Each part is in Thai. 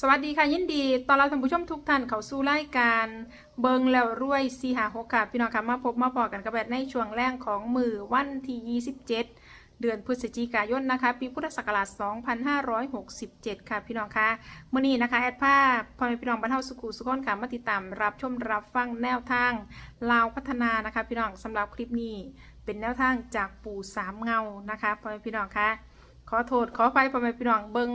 สวัสดีค่ะยินดีตอนรับท่านผู้ชมทุกท่านเข้าสู่รายการเบิงแล้วรวยสีหาหกค่ะพี่น้องค่ะมาพบมาพอกันกับแบบในช่วงแรกของมือวันที่ 27 เดือนพฤศจิกายนนะคะ ปีพุทธศักราช 2567 ค่ะพี่น้องค่ะมื่อนี้นะคะแอดภาพพ่อแม่พี่น้องบรรเทาสุขุสุขนค่ะมาติดตามรับชมรับฟังแนวทางลาวพัฒนานะคะ พี่น้องสำหรับคลิปนี้เป็นแนวทางจากปู่สามเงานะคะพ่อแม่พี่น้องค่ะ ขอโทษขอไฟพ่อแม่พี่น้องเบิง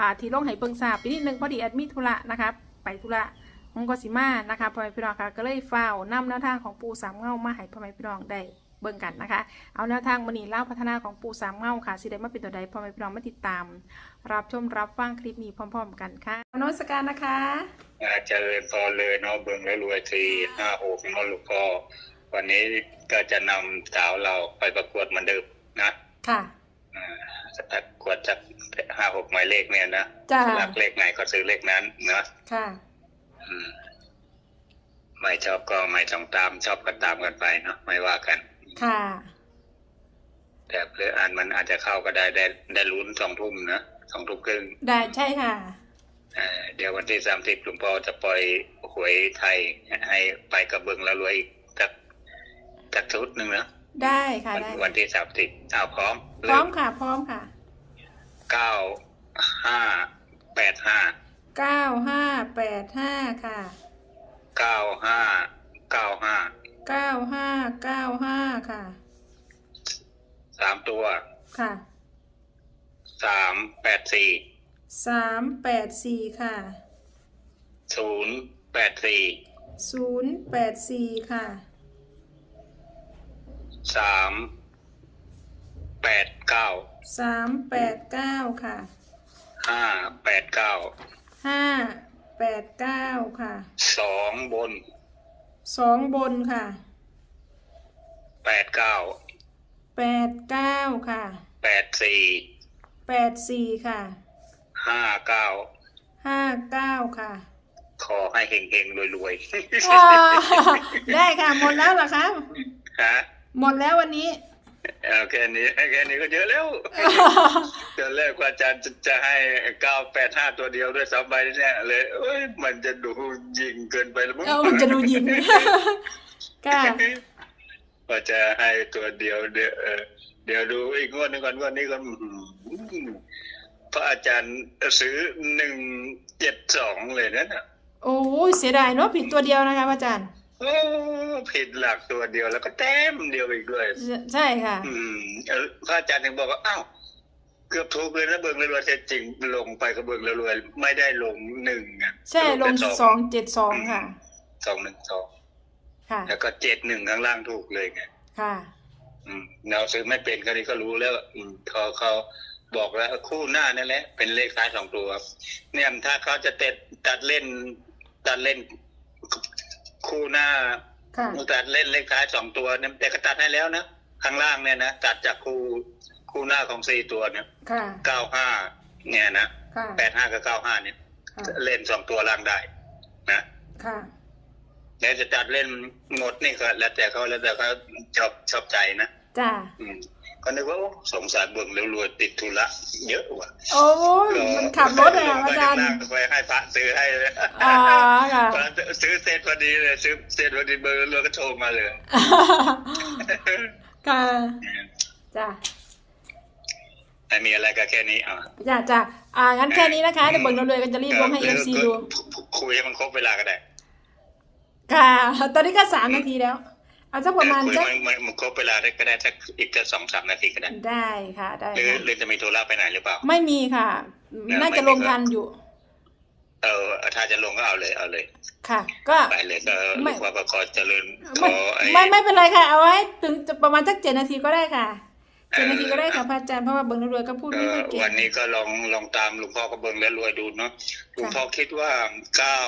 อ่าที่ลงให้เบิงทราบไปนิดนึงพอดีแอดมิธุระนะครับไปธุระของกสิมานะคะพ่อแม่พี่น้องค่ะก็เลยฝ้าวนำแนวทางของปูสามเงามาให้พ่อแม่พี่น้องได้เบิ่งกันนะคะ เอาแนวทางมณีเล่าพัฒนาของปูสามเงาค่ะสิได้มาเป็นตัวใดพ่อแม่พี่น้องมาติดตาม รับชมรับฟังคลิปนี้พร้อม ๆ กันค่ะนมัสการนะคะอาเจริญพรเลยเนาะเบิงแล้วรวยทีห้าหกเนาะลูกพ่อวันนี้ก็จะนำสาวเราไปประกวดเหมือนเดิมนะ ค่ะอ่าประ กวดจากห้าหกหมายเลขเนี่ยนะจ้ารักเลขไหนก็ซื้อเลขนั้นนะค่ะอืมไม่ชอบก็ไม่ต้องตาม ชอบก็ตามกันไปเนาะไม่ว่ากัน ค่ะแต่เพื่ออ่านมันอาจจะเข้าก็ได้ได้ได้ลุ้นสองทุ่มนะสองทุ่มครึ่งได้ใช่ค่ะเอ่อเดี๋ยววันที่สามสิบหลวงพ่อจะปล่อยหวยไทยให้ไปกระเบิงแล้วรวยอีกสักสักชุดหนึ่งนะ ได้ค่ะวันได้วันที่สามสิบเอาพร้อม พร้อมค่ะ พร้อมค่ะเก้าห้าแปดห้าเก้าห้าแปดห้าค่ะเก้าห้าเก้าห้าเก้าห้าเก้าห้าค่ะสามตัวค่ะสามแปดสี่สามแปดสี่ค่ะศูนย์แปดสี่ศูนย์แปดสี่ค่ะ สามแปดเก้าสามแปดเก้าค่ะห้าแปดเก้าห้าแปดเก้าค่ะสองบนสองบนค่ะแปดเก้าแปดเก้าค่ะแปดสี่แปดสี่ค่ะห้าเก้าห้าเก้าค่ะ ขอให้เฮงๆรวยว้าวได้ค่ะหมดแล้วเหรอคะๆฮะ หมดแล้ววันนี้ เอาแค่นี้แค่นี้ก็เยอะแล้วตอนแรกว่าอาจารย์จะจะให้เก้าแปดห้าตัวเดียวด้วยสามใบเนี่ยเลยเอ้ยมันจะดูยิงเกินไปแล้วมั้งเออมันจะดูยิงค่ะว่าจะให้ตัวเดียวเดี๋ยวเออเดี๋ยวดูอีกงวดหนึงก่อนงวดนี้ก่อนอื้อหือพระอาจารย์ซื้อหนึ่งเจ็ดสองเลยนะน่ะโอ้ยเสียดายเนาะผิดตัวเดียวนะคะพระอาจารย์ โอ้ผิดหลักตัวเดียวแล้วก็แต้มเดียวอีกด้วยใช่ค่ะ อืมเออพระอาจารย์ถึงบอกว่าอ้าวเกือบถูกเลยนะเบิงเรวยๆแต่จริงลงไปกับเบิงเรวยๆไม่ได้ลงหนึ่งอะใช่ลงแต่สองเจ็ดสองค่ะสองหนึ่งสองค่ะ แล้วก็เจ็ดหนึ่งข้างล่างถูกเลยไงค่ะ อืมเราซื้อไม่เป็นก็นี้ก็รู้แล้ว อืมเขาเขาบอกแล้วคู่หน้านั่นแหละเป็นเลขท้ายสองตัวเนี่ยถ้าเขาจะเต็ดตัดเล่นตัดเล่น คู่หน้าค่ะตัดเล่นเลขท้ายสองตัวเนี่ยแต่ก็ตัดให้แล้วนะข้างล่างเนี่ยนะตัดจากคู่คู่หน้าของสี่ตัวเนี่ยค่ะเก้าห้าเนี่ยนะค่ะแปดห้ากับเก้าห้าเนี่ยค่ะเล่นสองตัวล่างได้นะค่ะแล้วจะตัดเล่นหมดนี่ก็แล้วแต่เขาแล้วแต่เขาชอบชอบใจนะจ้าอืม ก็นึกว่าโอ้สงสารเบิ่งแล้วรวยติดธุระเยอะว่ะโอ้ยมันขับรถเลยอะอาจารย์ไปให้พระซื้อให้เลยอ่าค่ะพระซื้อเสร็จพอดีเลย ซื้อเสร็จพอดีเบอร์รวยก็โทรมาเลยค่ะจ้าไม่มีอะไรก็แค่นี้อะจ้าจ้าอ่างั้นแค่นี้นะคะเดี๋ยวเบิ่งเราเลยกันจะรีบลงให้เอฟซีดูคุยให้มันครบเวลาก็ได้ ค่ะ ตอนนี้ก็สามนาทีแล้ว เอาสักประมาณคุยจะมันมันมันครบเวลาได้ก็ได้สักอีกจะสองสามนาทีก็ได้ได้ค่ะได้หรือค่ะหรือจะมีธุระไปไหนหรือเปล่า ไม่มีค่ะเนี่ยน่าจะไม่มีลงทันอยู่ เออถ้าจะลงก็เอาเลยเอาเลย ค่ะ ก็ไปเลยก็ไม่ลูกว่าประคอเจริญขไม่อไอ้ไม่ไม่เป็นไรค่ะ เอาไว้ถึงจะประมาณสักเจ็ดนาทีก็ได้ค่ะเจ็ดนาทีก็ได้ค่ะพระอาจารย์เพราะว่าเบิ่งรวยๆก็พูดเอไม่อค่อยเก่งวันนี้ก็ลองลองตามหลวงพ่อกระเบิงแล้วรวยดูเนาะหลวงพ่อคิดว่าเก้า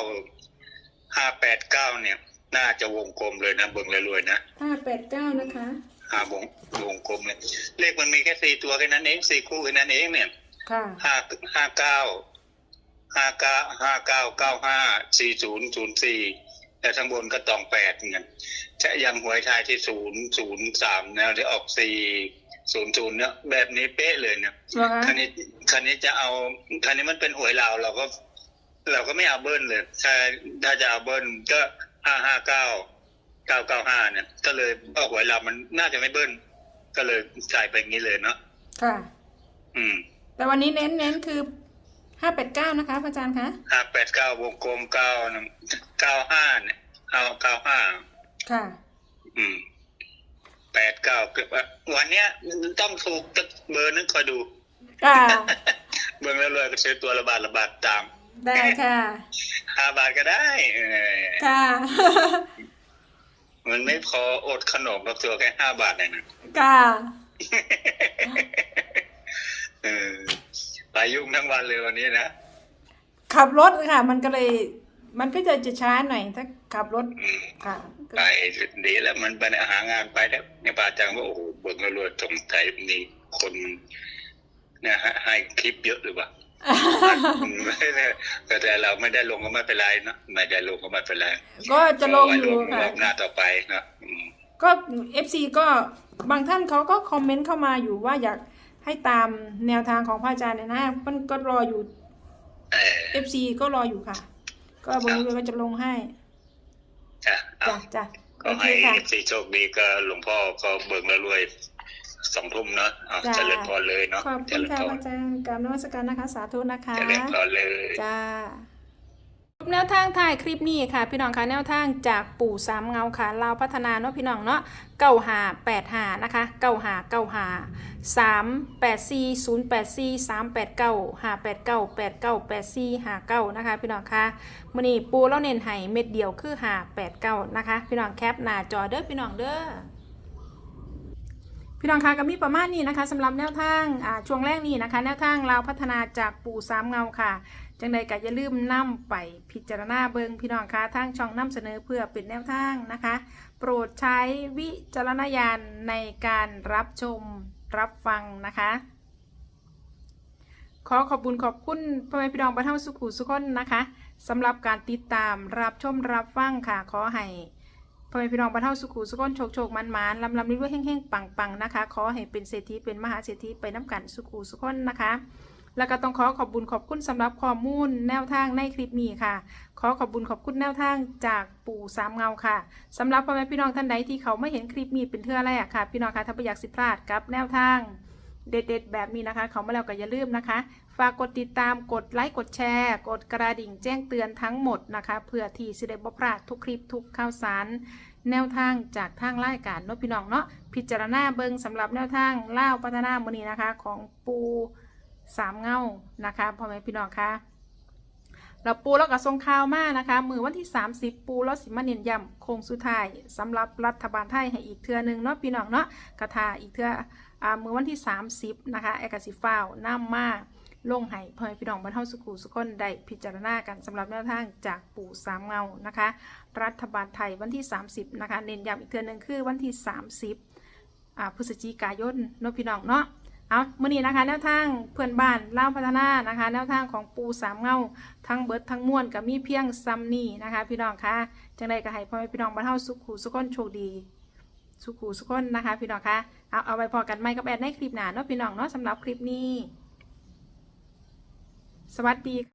ห้าแปดเก้าเนี่ย น่าจะวงกลมเลยนะเบิงแล้วรวยนะห้าแปดเก้านะคะห้าวงวงกลมเลยเลขมันมีแค่สี่ตัวแค่นั้นเองสี่คู่แค่นั้นเองเนี่ยค่ะห้าห้าเก้าห้าเก้าห้าเก้าเก้าห้าสี่ศูนย์ศูนย์สี่แล้วทั้างบนก็ตองแปดเงี้ยจะยังหวยไทายที่ศูนย์ศูนย์สามแนวที่ออกสี่ศูนย์ศูนย์เนี่ยแบบนี้เป๊ะเลยเนี่ยเหรอคะคันนี้คันนี้จะเอาคันนี้มันเป็นหวยลาวเราก็ เราก็ไม่เอาเบิ้ลเลยถ้าถ้าจะเอาเบิ้ลก็ ห้าห้าเก้าเก้าเก้าห้าเนี่ย ก็เลยออกหวยเรามันน่าจะไม่เบิ้ลก็เลยใส่ไปอย่างนี้เลยเนาะค่ะ อืม แต่วันนี้เน้นเน้นคือห้าแปดเก้านะคะพระอาจารย์คะห้าแปดเก้าวงกลมเก้าเก้าห้าเนี่ยเอาเก้าห้าค่ะ อืมแปดเก้าวันเนี้ยต้องถูกสักเบอร์นึงคอยดูค่ะเบิ่งแล้วเลยก็ซื้อตัวละบาทละบาทตาม ได้ค่ะห้าบาทก็ได้เออค่ะ มันไม่พออดขนมกับตัวแค่ห้าบาทเองนะค่ะเออไปยุ่งทั้งวันเลยวันนี้นะ ขับรถค่ะ มันก็เลย มันก็จะจะช้าหน่อยถ้าขับรถอืมค่ะไปดีแล้วมันไปหางานไปแล้วในป่าจังว่าโอ้โหเบิ่งแล้วรวยสงสัยมีคนเนี่ยฮะให้คลิปเยอะหรือเปล่า แต่เราไม่ได้ลงก็ไม่เป็นไรเนาะไม่ได้ลงก็ไม่เป็นไรก็จะลงอยู่ค่ะหน้าต่อไปนะก็เอฟซีก็บางท่านเขาก็คอมเมนต์เข้ามาอยู่ว่าอยากให้ตามแนวทางของพระอาจารย์เนี่ยนะมันก็รออยู่เอฟซีก็รออยู่ค่ะ ก็บางทีก็จะลงให้จ้ะจ้ะก็โอเคให้ค่ะสีโชคดีก็หลวงพ่อก็เบิ่งแล้วรวย สองทุ่มเนาะเอาจ้ะ เจริญพรเลยเนาะขอบเจคุณริญค่ะพพร ระอาจารย์กรารนวัตการนะคะ สาธุนะคะเจริญพรเลย จ้าแนวทางถ่ายคลิปนี้ค่ะ พี่น้องคะแนวทางจากปู่สามเงาค่ะลาวพัฒนาเนาะพี่น้องเนาะเก้าหาแปดหานะคะเก้าหาเก้าหาสามแปดสี่ศูนย์แปดสี่สามแปดเก้าหาแปดเก้าแปดเก้าแปดสี่หาเก้านะคะ พี่น้องคะ มื่อนี้ปูเล่าเน้นให้เม็ดเดียวคือหาแปดเก้านะคะ พี่น้องแคปหน้าจอเด้อพี่น้องเด้อ พี่น้องคะก็มีประมาณนี้นะคะสำหรับแนวทางช่วงแรกนี้นะคะ แนวทางเราพัฒนาจากปู่สามเงาค่ะ จังใดก็อย่าลืมนำไปพิจารณาเบิงพี่น้องคะทางช่องนำเสนอเพื่อเป็นแนวทางนะคะ โปรดใช้วิจารณญาณในการรับชมรับฟังนะคะ ขอขอบคุณขอบคุณพ่อแม่พี่น้องบรรเทาสุขุสุขคนนะคะสำหรับการติดตามรับชมรับฟังค่ะขอให้ พ่อแม่พี่น้องบรรเทาสุขุสุขนโชคโชคมันมันลำลำนิ้วแห้งๆปังปังนะคะ ขอให้เป็นเศรษฐีเป็นมหาเศรษฐีไปน้ำกันสุขุสุขนนะคะ แล้วก็ต้องขอขอบบุญขอบคุณสำหรับข้อมูลแนวทางในคลิปนี้ค่ะ ขอขอบบุญขอบคุณแนวทางจากปู่สามเงาค่ะสำหรับพ่อแม่พี่น้องท่านใดที่เขาไม่เห็นคลิปนี้เป็นเทื่อแรกค่ะ พี่น้องคะถ้าไม่อยากสิพลาดกับแนวทาง เด็ดๆ แบบนี้นะคะ เขามาแล้วก็อย่าลืมนะคะ ฝากกดติดตามกดไลค์กดแชร์ กดกระดิ่งแจ้งเตือนทั้งหมดนะคะ เพื่อที่สิได้บ่พลาดทุกคลิปทุกข่าวสาร แนวทางจากทางรายการนพี่น้องเนาะพิจารณาเบิงสำหรับแนวทางเล่าพัฒนามือนี้นะคะ ของปูสามเงานะคะพ่อแม่พี่น้องคะเราปูแล้วก็ทรงข่าวมากนะคะ มือวันที่ 30 ปูแล้วสิมาเน้นย้ำโคงสุดท้ายสำหรับรัฐบาลไทยให้อีกเทือนึงเนาะพี่น้องเนาะกระทาอีกเทืออ่ มือวันที่ 30 นะคะแอกาสิฟ้าวน้ำมาลงให้พ่อพี่น้องบรรเทาสุขุสุขคนได้พิจารณากันสำหรับแนวทางจากปู่สามเงานะคะ รัฐบาลไทยวันที่ 30 นะคะ เน้นย้ำอีกเทือนหนึ่งคือวันที่ 30อ่าพฤศจิกายนนพี่น้องเนาะเอาเมื่อนี้นะคะแนวทางเพื่อนบ้านเล่าพัฒนานะคะ แนวทางของปูสามเงาทั้งเบิดทั้งมวลกับมีเพียงซัมนี่นะคะ พี่น้องคะจังใดก็ให้พ่อแม่พี่น้องบรรเทาสุขุสุขคนโชคดี สุขุสุขคนนะคะ พี่น้องคะเอาเอาไว้พอกันไหมกับแอดในคลิปหน้าเนาะพี่น้องเนาะสำหรับคลิปนี้ สวัสดี